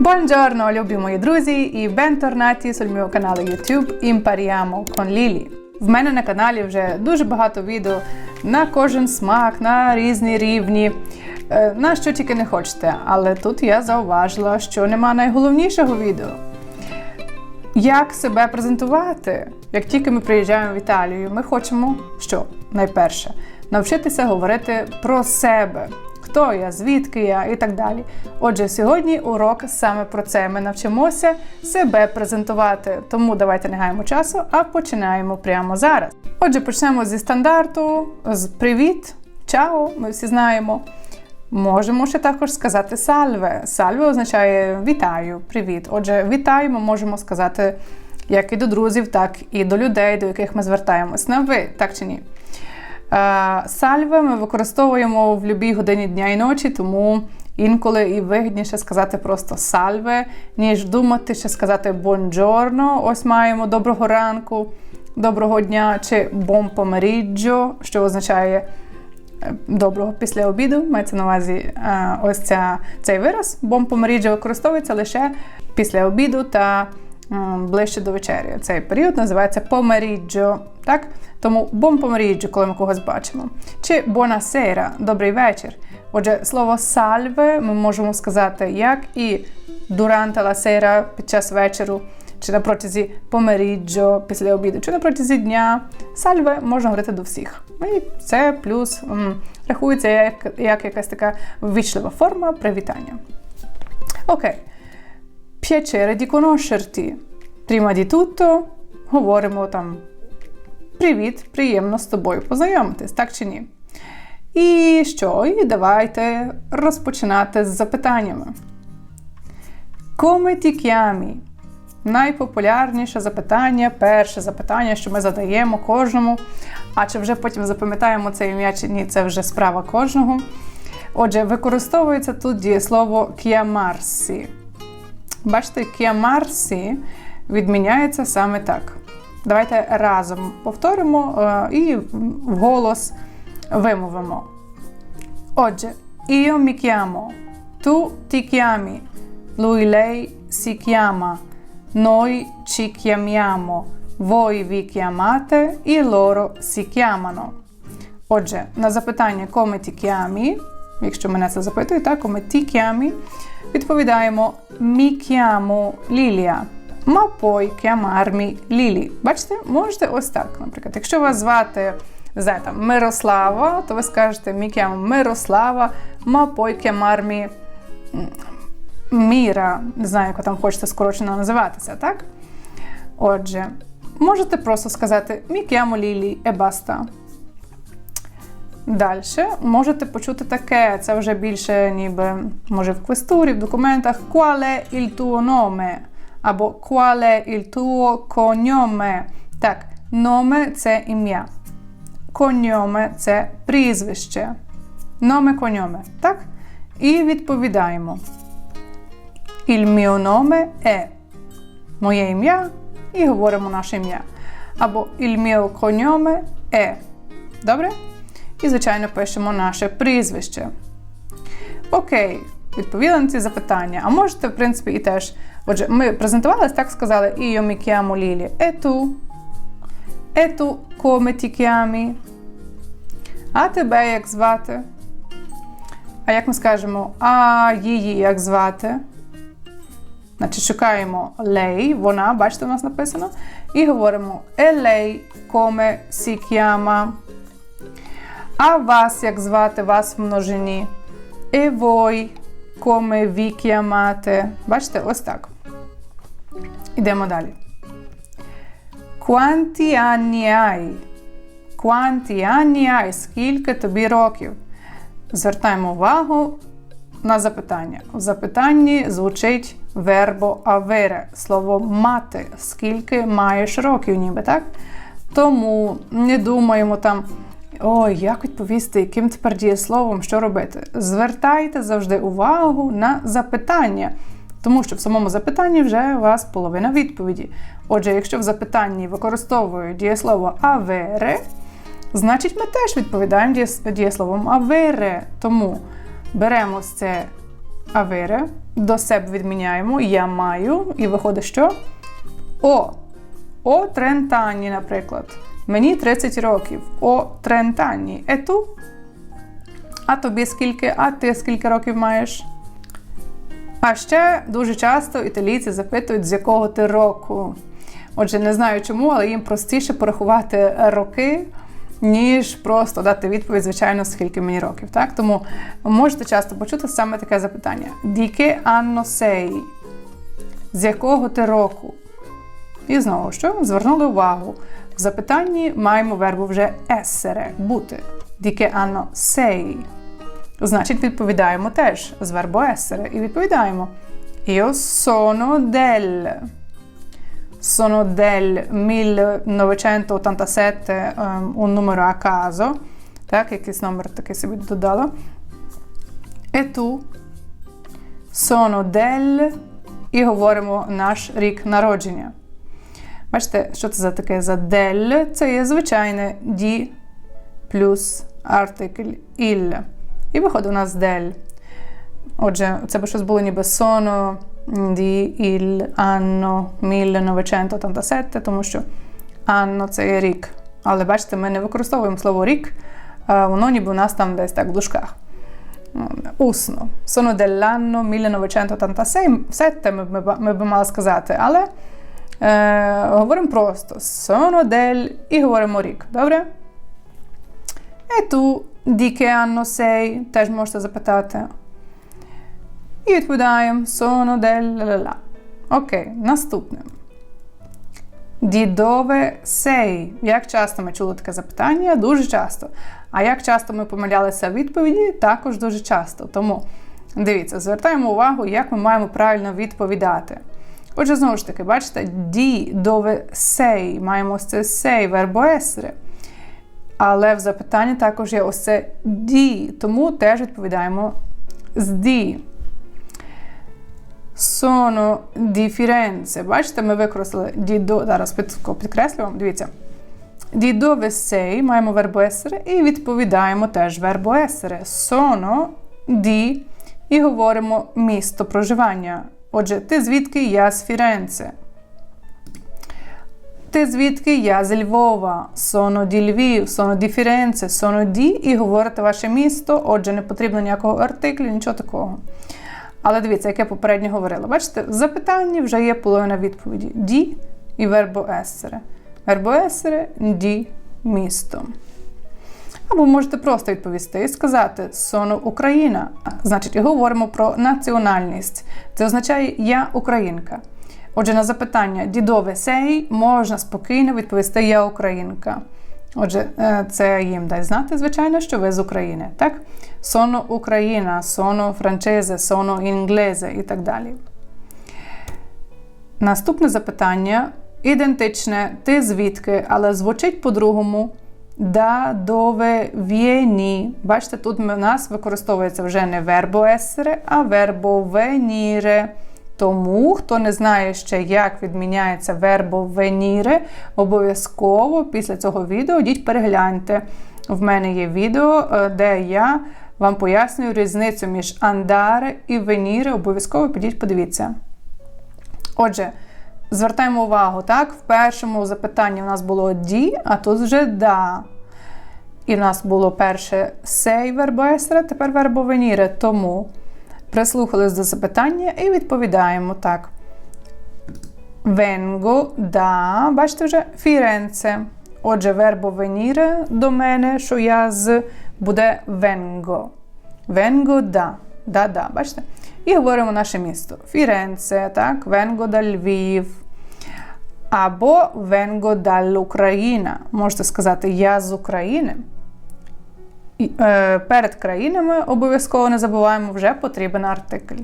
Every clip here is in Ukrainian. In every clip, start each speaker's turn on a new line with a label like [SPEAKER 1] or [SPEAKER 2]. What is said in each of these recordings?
[SPEAKER 1] Buongiorno, любі мої друзі, і бенторнаті sul mio каналу YouTube Impariamo con Lili. В мене на каналі вже дуже багато відео на кожен смак, на різні рівні, е, на що тільки не хочете. Але тут я зауважила, що нема найголовнішого відео. Як себе презентувати? Як тільки ми приїжджаємо в Італію, ми хочемо що? Найперше навчитися говорити про себе. Хто я, звідки я і так далі. Отже, сьогодні урок саме про це. Ми навчимося себе презентувати. Тому давайте не гаємо часу, а починаємо прямо зараз. Отже, почнемо зі стандарту, з привіт, чао, ми всі знаємо. Можемо ще також сказати сальве. Сальве означає вітаю, привіт. Отже, вітаю, ми можемо сказати як і до друзів, так і до людей, до яких ми звертаємось на ви, так чи ні. Е, Сальве ми використовуємо в будь-якій годині дня і ночі, тому інколи і вигідніше сказати просто сальве, ніж думати, що сказати бонджорно. Ось маємо доброго ранку, доброго дня чи померіджо, що означає е, доброго після обіду. Мається на увазі е, ось ця, цей вираз. Померіджо використовується лише після обіду та ближче до вечері. Цей період називається померіджо. Так? Тому бон померіджо, коли ми когось бачимо. Чи бонасера, добрий вечір. Отже, слово сальве ми можемо сказати як і durante la sera, під час вечору, чи на протязі померіджо після обіду, чи на протязі дня. Сальве можна говорити до всіх. І це плюс м, рахується як, як якась така ввічлива форма привітання. Окей. Piacere di conoscerti. Prima di tutto говоримо там Привіт, приємно з тобою познайомитись, так чи ні? І що? І давайте розпочинати з запитаннями. Come ti chiami? Найпопулярніше запитання, перше запитання, що ми задаємо кожному. А чи вже потім запам'ятаємо це ім'я чи ні, це вже справа кожного. Отже, використовується тут дієслово chiamarsi. Бачите, chiamarsi відміняється саме так. Давайте разом повторимо е, і вголос вимовимо. Отже, io mi chiamo, tu ti chiami, lui lei si chiama, noi ci chiamiamo, voi vi chiamate і loro si chiamano. Отже, на запитання come ti chiami, якщо мене це запитують, так, come ti chiami, відповідаємо mi chiamo Lilia ma puoi chiamarmi Лілі. Бачите, можете ось так, наприклад. Якщо вас звати знає, там, Мирослава, то ви скажете mi chiamo Мирослава, ma puoi chiamarmi Міра, не знаю, як ви там хочете скорочено називатися, так? Отже, можете просто сказати mi chiamo Лілі e basta. Далі можете почути таке, це вже більше, ніби, може, в квестурі, в документах. Qual è il tuo nome? або qual il tuo cognome. Так, номе це ім'я. Cognome – це прізвище. Номе cognome. Так? І відповідаємо. Il mio nome è моє ім'я і говоримо наше ім'я. Або il mio cognome è. Добре? І, звичайно, пишемо наше прізвище. Окей, відповіли на ці запитання. А можете, в принципі, і теж Отже, ми презентувалися, так сказали, mi chiamo Lili. E tu? E tu come? А тебе як звати? А як ми скажемо, а її як звати? Значить, шукаємо lei, вона, бачите, у нас написано. І говоримо lei come si chiama. А вас як звати, вас в множині. Come vi chiamate. Бачите, ось так. Ідемо далі. Quanti anni hai? Quanti anni hai? Скільки тобі років? Звертаємо увагу на запитання. У запитанні звучить вербо avere, слово мати. Скільки маєш років, ніби так? Тому не думаємо там. Ой, як відповісти, яким тепер дієсловом, що робити? Звертайте завжди увагу на запитання. Тому що в самому запитанні вже у вас половина відповіді. Отже, якщо в запитанні використовую дієслово авере, значить ми теж відповідаємо дієсловом авере. Тому беремо це avere. До себе відміняємо я маю, і виходить, що о. О 30 анні, наприклад. Мені 30 років. О 30 анні. Е ту? А тобі скільки? А ти скільки років маєш? А ще дуже часто італійці запитують, з якого ти року. Отже, не знаю чому, але їм простіше порахувати роки, ніж просто дати відповідь, звичайно, скільки мені років. Так? Тому можете часто почути саме таке запитання: Діке анно сей? З якого ти року? І знову що? Звернули увагу. В запитанні маємо вербу вже essere – бути. Діке анно сей. Значить, відповідаємо теж з вербо essere. І відповідаємо. Io sono del. Sono del 1987 um, un numero a caso. Так, якийсь номер такий собі додала. E tu sono del. І говоримо наш рік народження. Бачите, що це за таке за дель? Це є звичайне ді плюс артикль il. І виходить у нас дель. Отже, це би щось було ніби sono di il anno 1987, тому що anno – це є рік. Але бачите, ми не використовуємо слово рік, воно ніби у нас там десь так в дужках. Усно. Sono dell'anno 1987, ми, би мали сказати, але е, говоримо просто del і говоримо рік. Добре? E tu di che anno sei? Теж можете запитати. І відповідаємо sono del la la. Окей, наступне. Di dove sei? Як часто ми чули таке запитання? Дуже часто. А як часто ми помилялися в відповіді? Також дуже часто. Тому дивіться, звертаємо увагу, як ми маємо правильно відповідати. Отже, знову ж таки, бачите, di dove sei. Маємо ось це sei, вербо essere. Але в запитанні також є ось це ді, тому теж відповідаємо з ді. Sono di Firenze. Бачите, ми використали ді до. Зараз підкреслюємо, дивіться. Di dove sei, маємо вербо essere і відповідаємо теж вербо essere. Sono di і говоримо місто проживання. Отже, ти звідки я з Фіренце. Ти звідки я з Львова, соно ді Львів, соно ді Фіренце, соно ді і говорите ваше місто. Отже, не потрібно ніякого артиклю, нічого такого. Але дивіться, як я попередньо говорила. Бачите, в запитанні вже є половина відповіді: ді і вербо есере. Вербо есере ді місто. Або можете просто відповісти і сказати соно Україна. Значить, говоримо про національність. Це означає Я Українка. Отже, на запитання дідове сей можна спокійно відповісти Я Українка. Отже, це їм дасть знати, звичайно, що ви з України. так? Соно Україна, соно франчезе, соно інглезе і так далі. Наступне запитання ідентичне, ти звідки, але звучить по-другому. Да, дове, вєні. Бачите, тут в нас використовується вже не вербо есере, а вербо веніре. Тому, хто не знає ще, як відміняється вербо веніре, обов'язково після цього відео йдіть перегляньте. В мене є відео, де я вам пояснюю різницю між андаре і веніре. Обов'язково підіть, подивіться. Отже, звертаємо увагу, так? В першому запитанні у нас було ді, а тут вже да. І в нас було перше сей вербо есере, тепер вербо веніре. Тому прислухались до запитання і відповідаємо так. Vengo да, бачите вже, Фіренце. Отже, вербо venire до мене, що я з буде vengo. Vengo да. Да-да, бачите? І говоримо наше місто. Фіренце, так, vengo da Львів. Або vengo dall'Ukraina. Можете сказати, я з України. Перед країнами обов'язково не забуваємо, вже потрібен артикль.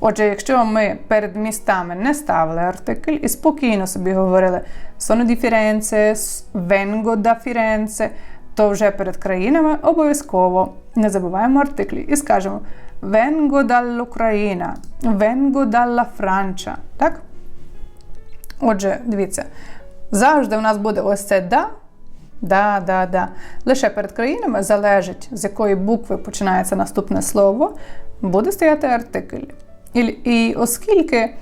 [SPEAKER 1] Отже, якщо ми перед містами не ставили артикль і спокійно собі говорили sono di Firenze, vengo da Firenze, то вже перед країнами обов'язково не забуваємо артиклі і скажемо vengo dall'Ucraina, vengo dalla Francia. Так? Отже, дивіться, завжди у нас буде ось це да. Да, да, да. Лише перед країнами залежить, з якої букви починається наступне слово, буде стояти артикль. І, і оскільки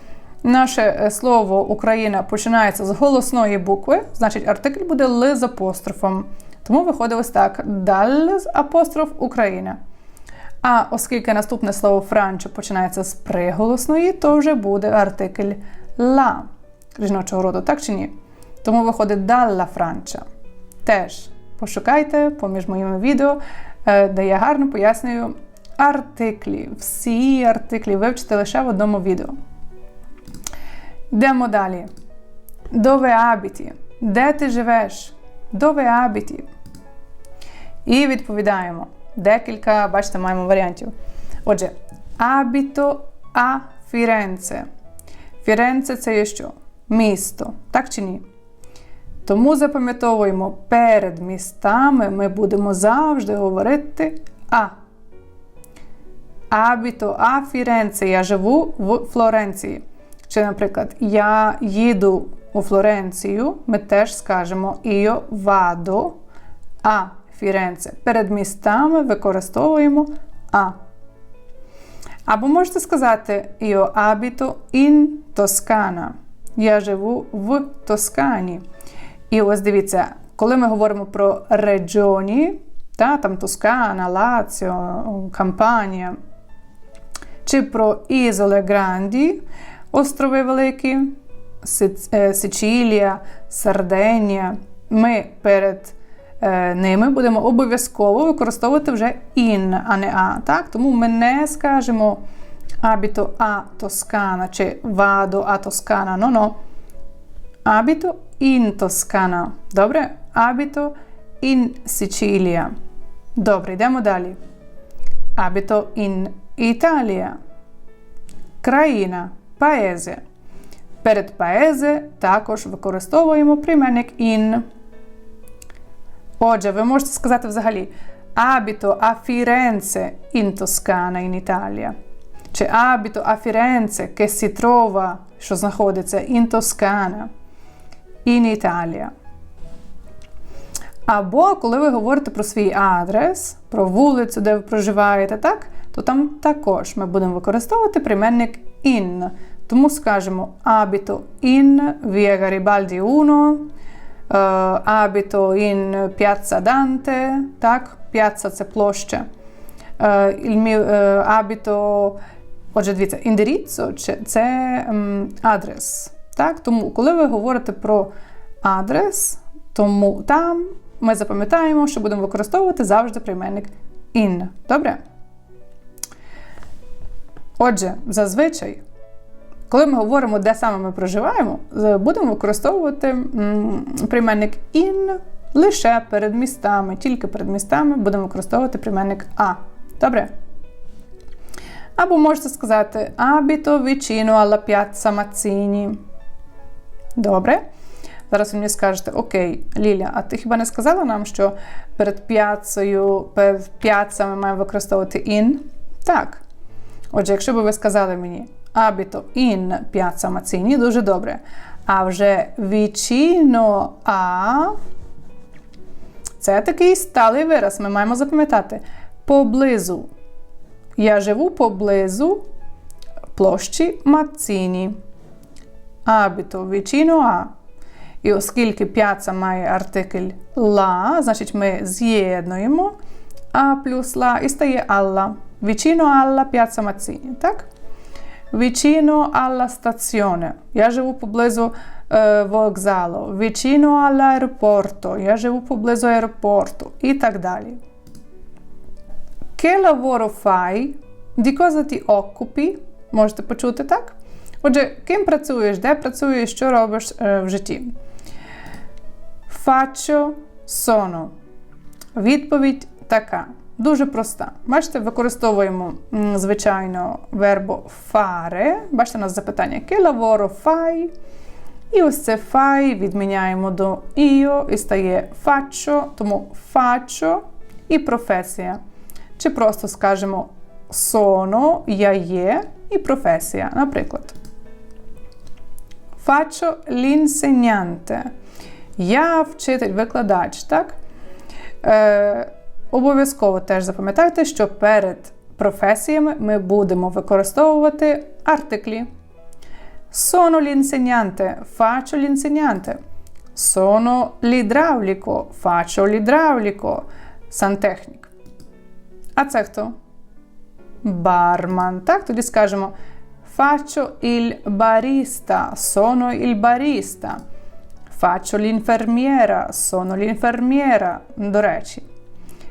[SPEAKER 1] наше е, слово Україна починається з голосної букви, значить артикль буде Л з апострофом. Тому виходить ось так: дал з апостроф Україна. А оскільки наступне слово Франчо починається з приголосної, то вже буде артикль ла жіночого роду, так чи ні? Тому виходить далла Франча. Теж пошукайте поміж моїми відео, е, де я гарно пояснюю артиклі. Всі артиклі вивчите лише в одному відео. Йдемо далі. Dove abiti? Де ти живеш? Dove abiti? І відповідаємо. Декілька, бачите, маємо варіантів. Отже, abito a Firenze. Фіренце це є що? Місто, так чи ні? Тому запам'ятовуємо, перед містами ми будемо завжди говорити А. Абіто а Фіренце. Я живу в Флоренції. Чи, наприклад, я їду у Флоренцію, ми теж скажемо Io vado a Firenze. Перед містами використовуємо А. Або можете сказати Io abito in Toscana. Я живу в Тоскані. І ось дивіться, коли ми говоримо про регіоні, та, там Тоскана, Лаціо, Кампанія, чи про Ізоле Гранді, острови Великі, Сичілія, Сарденія, ми перед е, ними будемо обов'язково використовувати вже in, а не а. Так? Тому ми не скажемо abito a Toscana чи vado a Toscana. No, no. In Toscana. Добре? Abito in Sicilia. Добре, йдемо далі. Abito in Italia. Країна. Paese. Перед paese також використовуємо прийменник in. Отже, ви можете сказати взагалі abito a Firenze in Toscana in Italia. Чи abito a Firenze che si trova, що знаходиться in Toscana, in Italia. Або коли ви говорите про свій адрес, про вулицю, де ви проживаєте, так? то там також ми будемо використовувати прийменник in. Тому скажемо abito in via Garibaldi 1, abito in Piazza Dante, так? Piazza – це площа. Il mio abito, отже, дивіться, індеріцо – це адрес. Так? Тому, коли ви говорите про адрес, тому там ми запам'ятаємо, що будемо використовувати завжди прийменник in. Добре? Отже, зазвичай, коли ми говоримо, де саме ми проживаємо, будемо використовувати прийменник in лише перед містами. Тільки перед містами будемо використовувати прийменник А. Добре? Або можете сказати abito vicino alla piazza Mazzini. Добре? Зараз ви мені скажете, окей, Ліля, а ти хіба не сказала нам, що перед п'яцею, перед п'яца ми маємо використовувати in? Так. Отже, якщо б ви сказали мені abito in piazza Mazzini, дуже добре. А вже vicino a це такий сталий вираз. Ми маємо запам'ятати. Поблизу. Я живу поблизу площі Мацціні. Абіто vicino a. І оскільки п'яца має артикль ла, значить ми з'єднуємо а плюс ла і стає алла. Vicino alla piazza Mazzini, так? Vicino alla stazione. Я живу поблизу е, вокзалу. Vicino all'aeroporto. Я живу поблизу аеропорту. І так далі. Che lavoro fai? Di cosa ti occupi? Можете почути так? Отже, ким працюєш, де працюєш, що робиш е, в житті? Faccio sono. Відповідь така. Дуже проста. Бачите, використовуємо, звичайно, вербо fare. Бачите, у нас запитання che lavoro fai? І ось це fai відміняємо до io і стає faccio, тому faccio і професія. Чи просто скажемо sono, я є, і професія, наприклад. Faccio l'insegnante. Я вчитель-викладач, так? Е, Обов'язково теж запам'ятайте, що перед професіями ми будемо використовувати артиклі. Sono l'insegnante, faccio l'insegnante. Sono l'idraulico, faccio l'idraulico. Сантехнік. А це хто? Барман. Так, тоді скажемо Faccio il barista, sono il barista. Faccio l'infermiera, sono l'infermiera. До речі,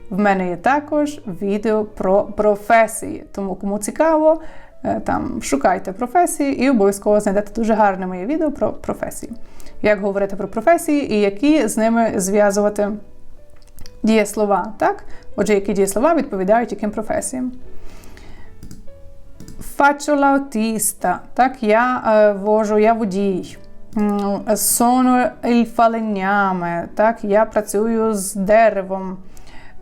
[SPEAKER 1] в мене є також відео про професії. Тому, кому цікаво, там шукайте професії і обов'язково знайдете дуже гарне моє відео про професії. Як говорити про професії і які з ними зв'язувати дієслова. Так? Отже, які дієслова відповідають яким професіям. Faccio l'autista, так, я е, вожу, я водій. Sono il falegname, так, я працюю з деревом.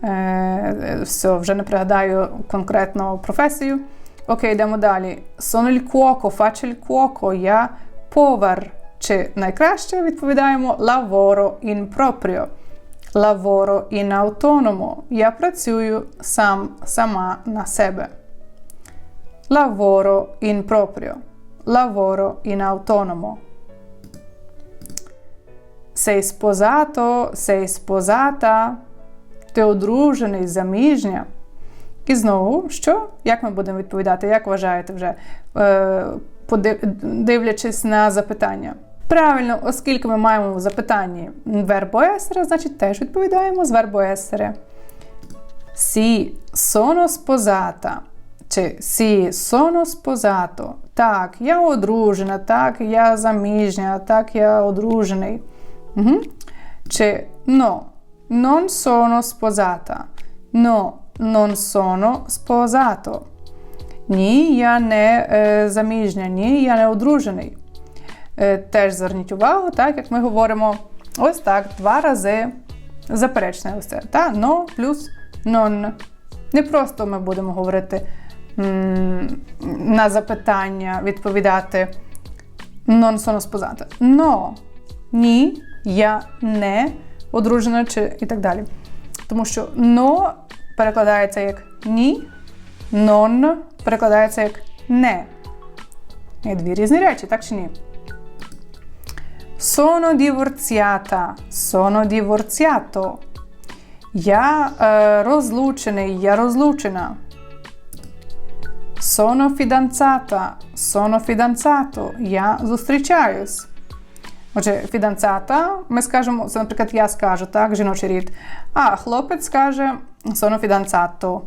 [SPEAKER 1] Е, все, вже не пригадаю конкретну професію. Окей, йдемо далі. Sono il cuoco, faccio il cuoco, я повар. Чи найкраще відповідаємо lavoro in proprio. Lavoro in autonomo. Я працюю сам, сама на себе. Lavoro in proprio. Lavoro in autonomo. Sei sposato, sei sposata. Ти одружений, заміжня. І знову, що? Як ми будемо відповідати? Як вважаєте вже, е, дивлячись на запитання? Правильно, оскільки ми маємо в запитанні вербо есере, значить теж відповідаємо з вербо есере. Сі, sono sposata. Чи сі, sono sposato. Так, я одружена, так, я заміжня, так, я одружений. Угу. Чи no, non sono sposata. No, non sono sposato. Ні, я не е, заміжня, ні, я не одружений. Е, теж зверніть увагу, так, як ми говоримо ось так, два рази заперечне ось це. Та, no плюс non. Не просто ми будемо говорити на запитання, відповідати non sono sposata. No, ні, я не одружена чи і так далі. Тому що no перекладається як ні, non перекладається як не. Є дві різні речі, так чи ні? Sono divorziata, sono divorziato. Я е, розлучений, я розлучена. Sono fidanzata, sono fidanzato. Я зустрічаюсь. Отже, фіданцата, ми скажемо, це, наприклад, я скажу, так, жіночий рід. А хлопець скаже sono fidanzato.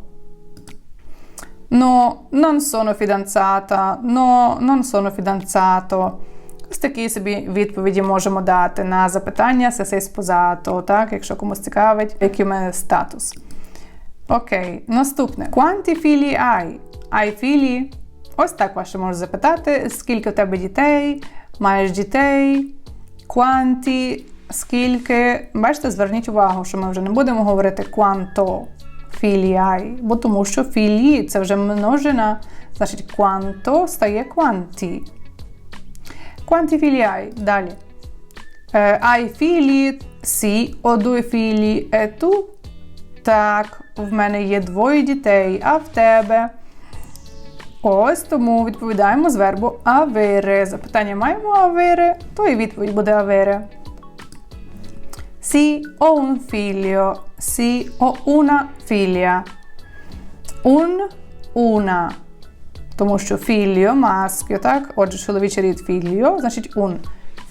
[SPEAKER 1] No, non sono fidanzata, no, non sono fidanzato. Ось такі собі відповіді можемо дати на запитання se sei sposato, так, якщо комусь цікавить, який у мене статус. Окей, наступне. Quanti figli hai? Hai figli? Ось так вас ще можу запитати, скільки у тебе дітей, маєш дітей, quanti, скільки. Бачите, зверніть увагу, що ми вже не будемо говорити quanto figli бо тому що філії це вже множина, значить quanto стає quanti. Quanti figli hai? Далі. Е, hai figli? Sì, ho due figli. E? Так, в мене є двоє дітей, а в тебе? Ось тому відповідаємо з вербу avere. Запитання маємо avere, то і відповідь буде avere. Sì, ho un figlio. Sì, ho una figlia. Un, una. Тому що філіо, маскіо, так? Отже, чоловічий рід філіо, значить un.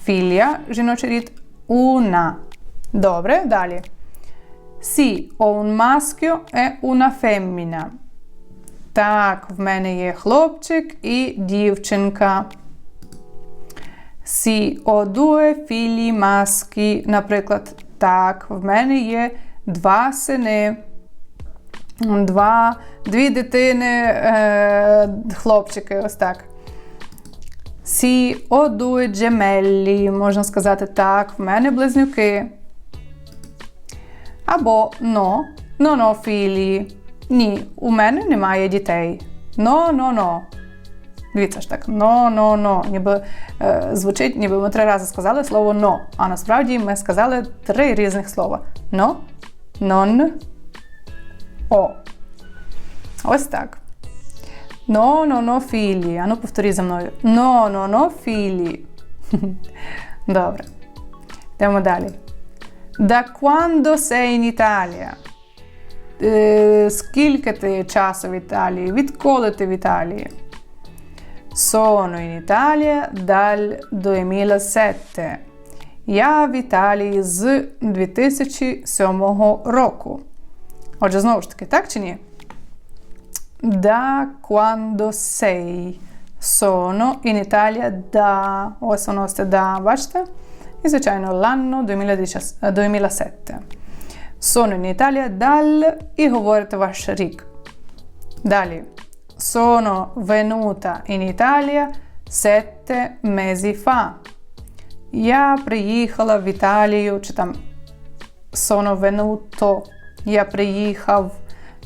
[SPEAKER 1] Філія, жіночий рід una. Добре, далі. Sì, ho un maschio e una femmina. Так, в мене є хлопчик і дівчинка. Sì, ho due figli maschi. Наприклад, так, в мене є два сини. Два, дві дитини, е, хлопчики, ось так. Сі, о дуе джемеллі, можна сказати так, в мене близнюки. Або но, но но філі. Ні, у мене немає дітей. Но, но, но. Дивіться ж так, но, но, но. Ніби е, звучить, ніби ми три рази сказали слово но. А насправді ми сказали три різних слова: но, нон, о. Ось так. No, non ho figli. Ану, повторі за мною. No, non ho figli. Добре. Йдемо далі. Da quando sei in Italia? Е, скільки ти часу в Італії? Відколи ти в Італії? Sono in Italia dal 2007. Я в Італії з 2007 року. Отже, знову ж таки, так чи ні? Da quando sei. Sono in Italia da. Ось воно сте да, бачите? І, звичайно, l'anno 2007. Sono in Italia dal і говорите ваш рік. Далі. Sono venuta in Italia sette mesi fa. Я приїхала в Італію, чи там sono venuto. Я приїхав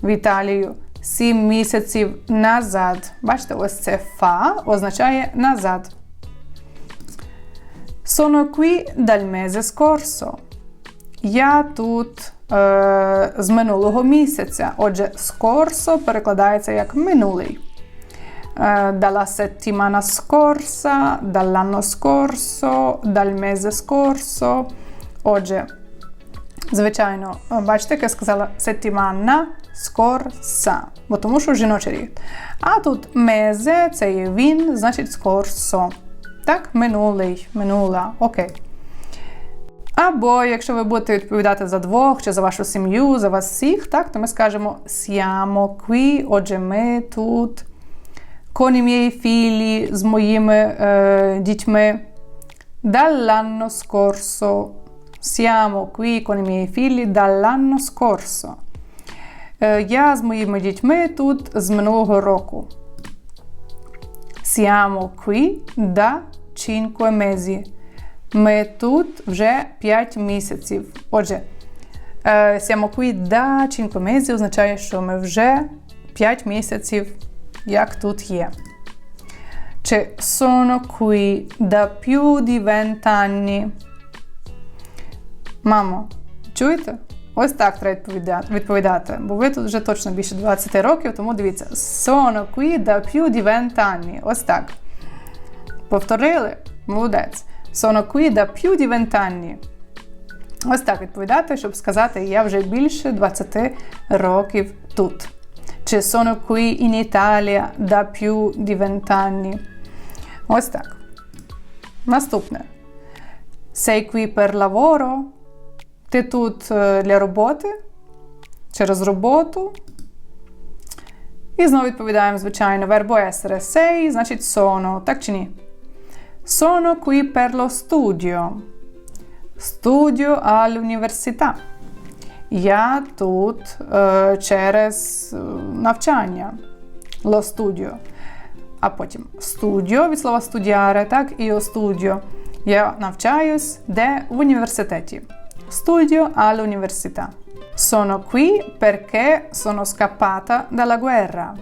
[SPEAKER 1] в Італію сім місяців назад. Бачите, ось це фа означає назад. Sono qui dal mese scorso. Я тут е, з минулого місяця. Отже, скорсо перекладається як минулий. Е, dalla settimana scorsa, dall'anno scorso, dal mese scorso. Отже, звичайно, бачите, як я сказала settimana scorsa, бо тому що жіночий рід. А тут мезе це є він, значить скорсо. Так, минулий, минула. Окей. Або якщо ви будете відповідати за двох чи за вашу сім'ю, за вас всіх, так, то ми скажемо siamo qui, отже, ми тут. Con i miei з моїми е, дітьми. Dall'anno scorso. Siamo qui con i miei figli dall'anno scorso. Я з моїми дітьми тут з минулого року. Siamo qui da 5 mesi. Ми тут вже 5 місяців. Отже, siamo qui da 5 mesi означає, що ми вже 5 місяців, як тут є. Чи sono qui da più di 20 anni. Мамо, чуєте? Ось так треба відповідати, бо ви тут вже точно більше 20 років, тому дивіться, sono qui da più di 20 anni. Ось так. Повторили? Молодець. Sono qui da più di 20 anni. Ось так відповідати, щоб сказати, я вже більше 20 років тут. Чи sono qui in Italia da più di 20 anni. Ось так. Наступне. Sei qui per lavoro. Ти тут для роботи. Через роботу. І знову відповідаємо, звичайно, verbo essere sei, значить sono. Так чи ні? Sono qui per lo studio. Studio all'università. Я тут е, через навчання. Lo studio. А потім studio від слова студіаре, так, і о studio. Я навчаюсь де в університеті. Studio all'università. Sono qui perché sono scappata dalla guerra.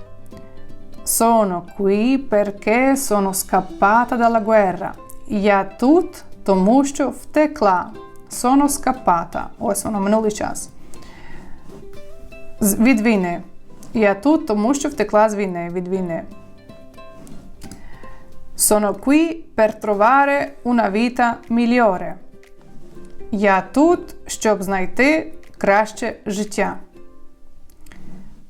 [SPEAKER 1] Sono qui perché sono scappata dalla guerra. Я тут, тому що втекла. Sono scappata. Ось воно минулий час. Від війни. Я тут, тому що втекла з війни. Від війни. Sono qui per trovare una vita migliore. Я тут, щоб знайти краще життя.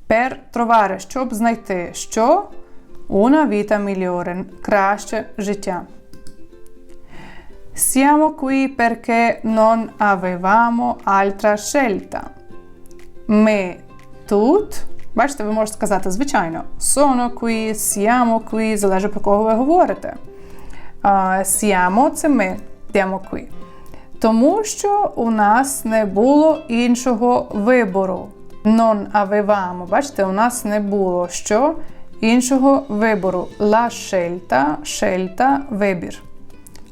[SPEAKER 1] Per trovare, щоб знайти що? Una vita migliore, краще життя. Siamo qui perché non avevamo altra scelta. Ми тут. Бачите, ви можете сказати, звичайно, sono qui, siamo qui, залежить про кого ви говорите. Uh, siamo – це ми, siamo qui. Тому що у нас не було іншого вибору. Non avevamo, бачите, у нас не було що іншого вибору. La scelta, scelta – вибір.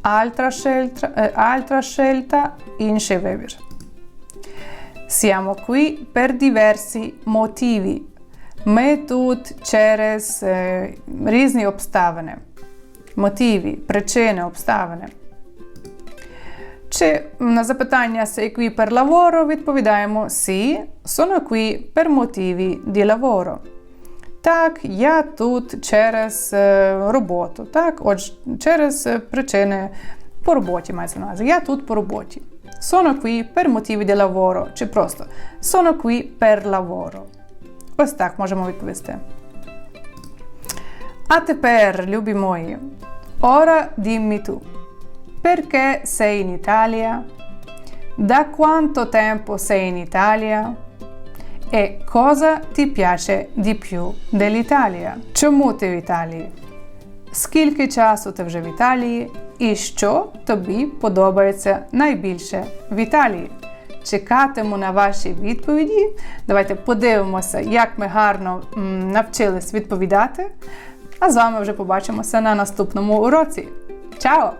[SPEAKER 1] Altra scelta, altra scelta – інший вибір. Siamo qui per diversi motivi. Ми тут через е, різні обставини. Мотиві, причини, обставини. Чи на запитання sei qui per lavoro відповідаємо sì, sono qui per motivi di lavoro. Так, я тут через е, роботу. Так, отже, через причини по роботі мається на увазі. Я тут по роботі. Sono qui per motivi di lavoro, чи просто sono qui per lavoro. Ось так можемо відповісти. А тепер, любі мої, ora dimmi tu, perché sei in Italia? Da quanto tempo sei in Italia? E cosa ti piace di più dell'Italia? Чому ти в Італії? Скільки часу ти вже в Італії? І що тобі подобається найбільше в Італії? Чекатиму на ваші відповіді. Давайте подивимося, як ми гарно навчились відповідати. А з вами вже побачимося на наступному уроці. Чао!